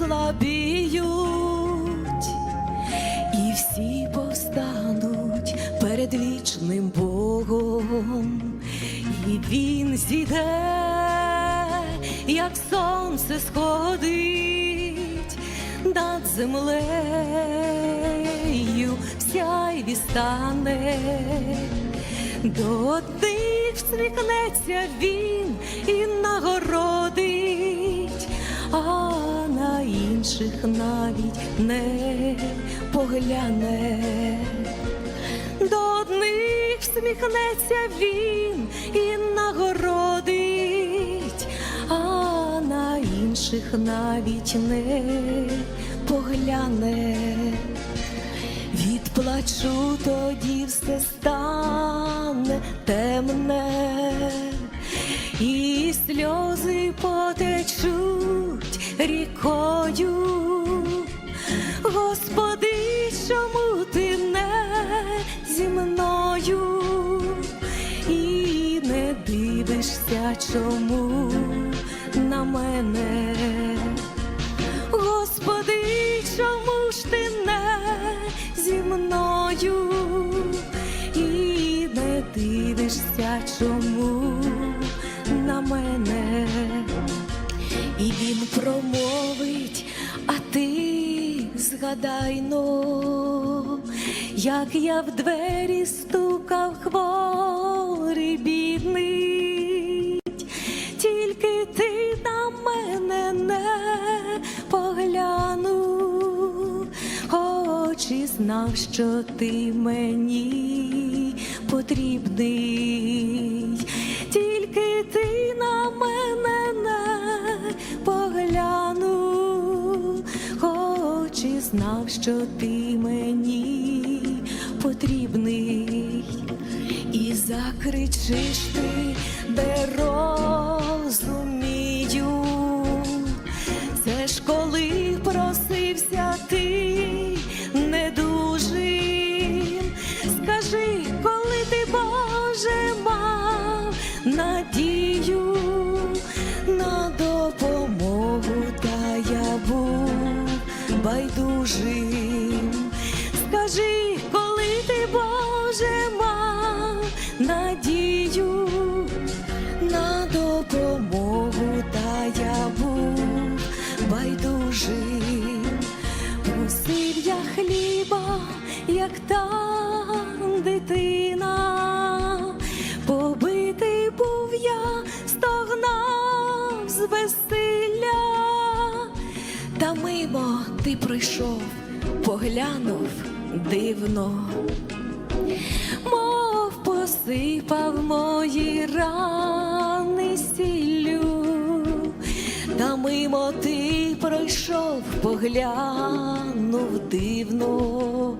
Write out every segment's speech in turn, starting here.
ослабіють, і всі повстануть перед вічним Богом, і він зійде, як сонце сходить над землею, сяйві стане. До одних всміхнеться він і нагородить, інших навіть не погляне. До одних всміхнеться він і нагородить, а на інших навіть не погляне. Від плачу тоді все стане темне, і сльози потечуть рікою. Господи, чому ти не зі мною і не дивишся, чому на мене? Господи, чому ж ти не зі мною і не дивишся, чому промовить, а ти згадайно, як я в двері стукав хворий бідний, тільки ти на мене не поглянув, хоч і знав, що ти мені потрібний, знав, що ти мені потрібний, і закричиш ти, де байдужим. Скажи, коли ти Боже мав надію на допомогу, та я був байдужим. Просив я хліба, як там дитина, та мимо ти прийшов, поглянув дивно, мов посипав мої рани сіллю, та мимо ти пройшов, поглянув дивно,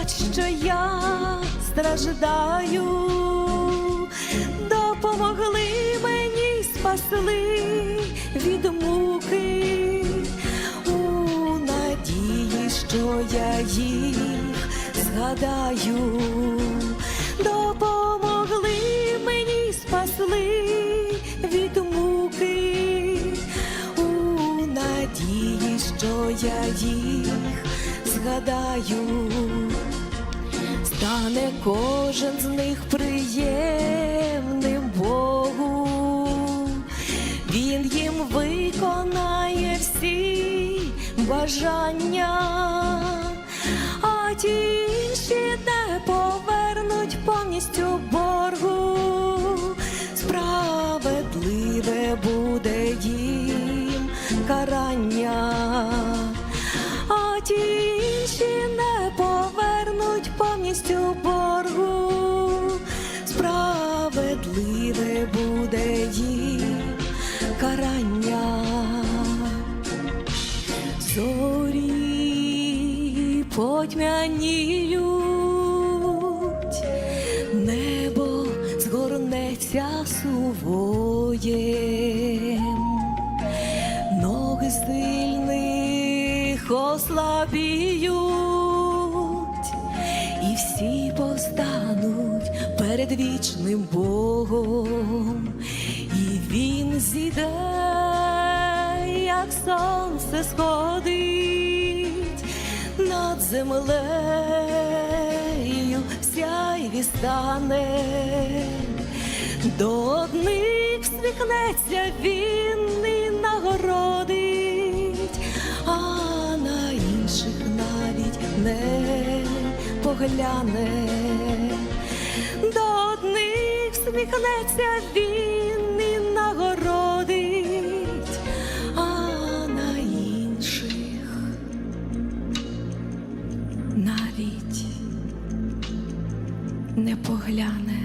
плач, що я страждаю, допомогли мені, спасли від муки, у надії, що я їх згадаю, допомогли мені, спасли від муки, у надії, що я їх згадаю стане кожен з них приємним Богу, Він їм виконає всі бажання, а ті повністю боргу. Справедливе буде їм карання. Зорі потьмяніють, небо згорнеться сувоєм, ноги сильних ослабіють, перед вічним Богом, і він зійде, як сонце сходить над землею, сяйві стане, до одних всміхнеться він і нагородить, а на інших навіть не погляне. Одних всміхнеться він і нагородить, а на інших навіть не погляне.